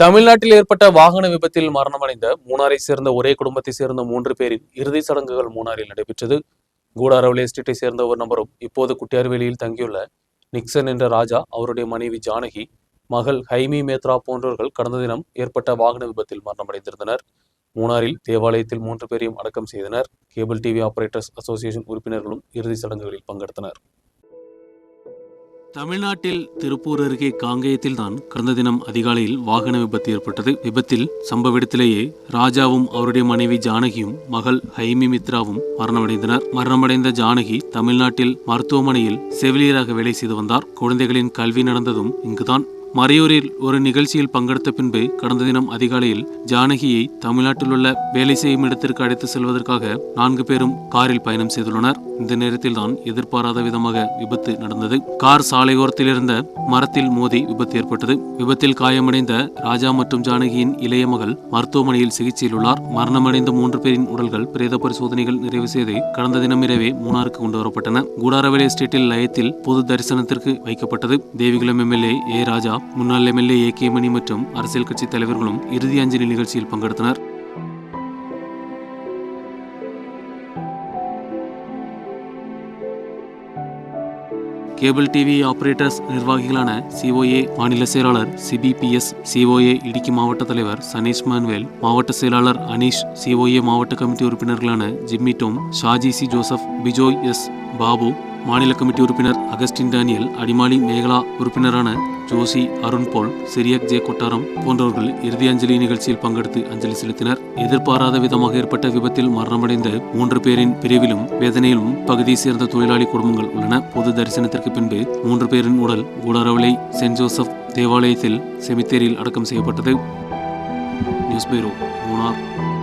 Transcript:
தமிழ்நாட்டில் ஏற்பட்ட வாகன விபத்தில் மரணமடைந்த மூணாரை சேர்ந்த ஒரே குடும்பத்தை சேர்ந்த மூன்று பேரின் இறுதிச் சடங்குகள் மூணாரில் நடைபெற்றது. கூடாரவலி எஸ்டேட்டை சேர்ந்த ஒரு நபரும் இப்போது குட்டியார்வேலியில் தங்கியுள்ள நிக்சன் என்ற ராஜா அவருடைய மனைவி ஜானகி மகள் ஹைமி மேத்ரா போன்றவர்கள் கடந்த தினம் ஏற்பட்ட வாகன விபத்தில் மரணமடைந்திருந்தனர் மூணாரில் தேவாலயத்தில் மூன்று பேரையும் அடக்கம் செய்தனர். கேபிள் டிவி ஆபரேட்டர்ஸ் அசோசியேஷன் உறுப்பினர்களும் இறுதிச் சடங்குகளில் பங்கெடுத்தனர். தமிழ்நாட்டில் திருப்பூர் அருகே காங்கேயத்தில் தான் கடந்த தினம் அதிகாலையில் வாகன விபத்து ஏற்பட்டது. விபத்தில் சம்பவ இடத்திலேயே ராஜாவும் அவருடைய மனைவி ஜானகியும் மகள் ஹைமி மித்ராவும் மரணமடைந்தனர். மரணமடைந்த ஜானகி தமிழ்நாட்டில் மருத்துவமனையில் செவிலியராக வேலை செய்து வந்தார். குழந்தைகளின் கல்வி நடந்ததும் இங்குதான் மறையூரில் ஒரு நிகழ்ச்சியில் பங்கெடுத்த பின்பு கடந்த தினம் அதிகாலையில் ஜானகியை தமிழ்நாட்டில் உள்ள வேலை செய்யும் இடத்திற்கு அழைத்து செல்வதற்காக நான்கு பேரும் காரில் பயணம் செய்துள்ளனர். இந்த நேரத்தில் தான் எதிர்பாராத விதமாக விபத்து நடந்தது. கார் சாலையோரத்தில் இருந்த மரத்தில் மோதி விபத்து ஏற்பட்டது. விபத்தில் காயமடைந்த ராஜா மற்றும் ஜானகியின் இளைய மகள் மருத்துவமனையில் சிகிச்சையில் உள்ளார். மரணமடைந்த மூன்று பேரின் உடல்கள் பிரேத பரிசோதனைகள் நிறைவு செய்து கடந்த தினம் இரவே மூணாருக்கு கொண்டு வரப்பட்டன. கூடாரவேலை எஸ்டேட்டில் லயத்தில் பொது தரிசனத்திற்கு வைக்கப்பட்டது. தேவிகுளம் எம்எல்ஏ ஏ ராஜா முன்னாள் எம்எல்ஏ ஏ கே மணி மற்றும் அரசியல் கட்சி தலைவர்களும் இறுதி அஞ்சலி நிகழ்ச்சியில் பங்கெடுத்தனர். கேபிள் டிவி ஆபரேட்டர்ஸ் நிர்வாகிகளான சிஓஏ மாநில செயலாளர் சிபிபிஎஸ் சிஓஏ இடுக்கி மாவட்ட தலைவர் சனீஷ் மான்வேல் மாவட்ட செயலாளர் அனீஷ் சிஓஏ மாவட்ட கமிட்டி உறுப்பினர்களான Jimmy Tom Shaji C Joseph Bijoy S Babu மாநில கமிட்டி உறுப்பினர் அகஸ்டின் டேனியல் அடிமாலி மேகலா உறுப்பினரான Josy Arun Paul Cyriac J Kottaram போன்றவர்கள் இறுதி அஞ்சலி நிகழ்ச்சியில் பங்கெடுத்து அஞ்சலி செலுத்தினர். எதிர்பாராத விதமாக ஏற்பட்ட விபத்தில் மரணமடைந்த மூன்று பேரின் பிரிவிலும் வேதனையிலும் பகுதியை சேர்ந்த தொழிலாளி குடும்பங்கள் உள்ளன. பொது தரிசனத்திற்கு பின்பு மூன்று பேரின் உடல் கூடாரவளை சென்ட் ஜோசப் தேவாலயத்தில் செமித்தேரியில் அடக்கம் செய்யப்பட்டது. News bureau Munnar.